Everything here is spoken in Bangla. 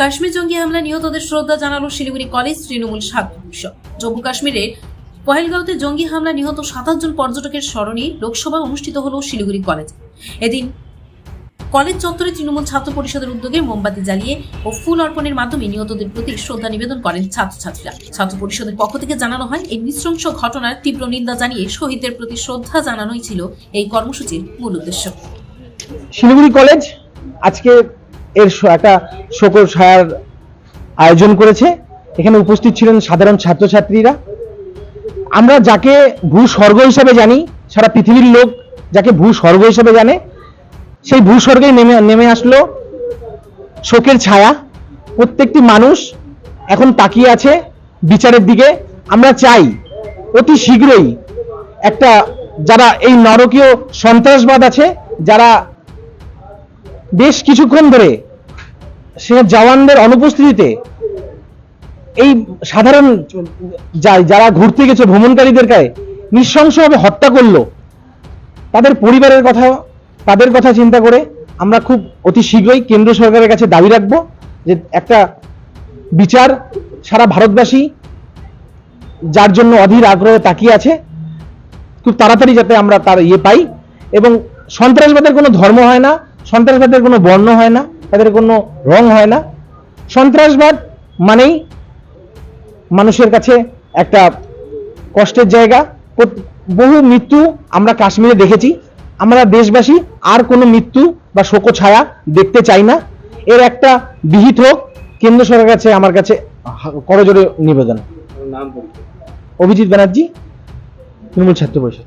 কাশ্মীর জঙ্গি হামলা নিহতদের শ্রদ্ধা জানালো শিলিগুড়ি কলেজ তৃণমূল ছাত্র জম্মু কাশ্মীরের পহেলগাঁওতে জঙ্গি হামলা নিহত সাতাশ জন পর্যটকের স্মরণে লোকসভা অনুষ্ঠিত হল শিলিগুড়ি কলেজে। এদিন কলেজ চত্বরে তৃণমূল ছাত্র পরিষদের উদ্যোগে মোমবাতি জ্বালিয়ে ও ফুল অর্পণের মাধ্যমে নিহতদের প্রতি শ্রদ্ধা নিবেদন করেন ছাত্রছাত্রীরা। ছাত্র পরিষদের পক্ষ থেকে জানানো হয়, এই নৃশংস ঘটনার তীব্র নিন্দা জানিয়ে শহীদদের প্রতি শ্রদ্ধা জানানোই ছিল এই কর্মসূচির মূল উদ্দেশ্য। শিলিগুড়ি কলেজ আজকে এর একটা শোকর ছায়ার আয়োজন করেছে। এখানে উপস্থিত ছিলেন সাধারণ ছাত্রছাত্রীরা। আমরা যাকে ভূস্বর্গ হিসেবে জানি, সারা পৃথিবীর লোক যাকে ভূস্বর্গ হিসেবে জানে, সেই ভূস্বর্গেই নেমে নেমে আসলো শোকের ছায়া। প্রত্যেকটি মানুষ এখন তাকিয়ে আছে বিচারের দিকে। আমরা চাই অতি শীঘ্রই একটা, যারা এই নরকীয় সন্ত্রাসবাদ আছে, যারা বেশ কিছুক্ষণ ধরে সে জওয়ানদের অনুপস্থিতিতে এই সাধারণ যারা ঘুরতে গেছে, ভ্রমণকারীদের গায়ে নৃশংসভাবে হত্যা করল। তাদের পরিবারের কথা, তাদের কথা চিন্তা করে আমরা খুব অতি শীঘ্রই কেন্দ্র সরকারের কাছে দাবি রাখব যে একটা বিচার সারা ভারতবাসী যার জন্য অধীর আগ্রহে তাকিয়ে আছে, খুব তাড়াতাড়ি যাতে আমরা তার ইয়ে পাই এবং সন্ত্রাসবাদের কোনো ধর্ম হয় না। সন্ত্রাসবাদের কোনো বর্ণ হয় না তাদের কোনো রং হয় না। সন্ত্রাসবাদ মানেই মানুষের কাছে একটা কষ্টের জায়গা। বহু মৃত্যু আমরা কাশ্মীরে দেখেছি। আমরা দেশবাসী আর কোনো মৃত্যু বা শোক ছায়া দেখতে চাই না। এর একটা বিহিত হোক কেন্দ্র সরকারের কাছে আমার কাছে করজোরে নিবেদন। অভিজিৎ ব্যানার্জি তৃণমূল ছাত্র পরিষদ।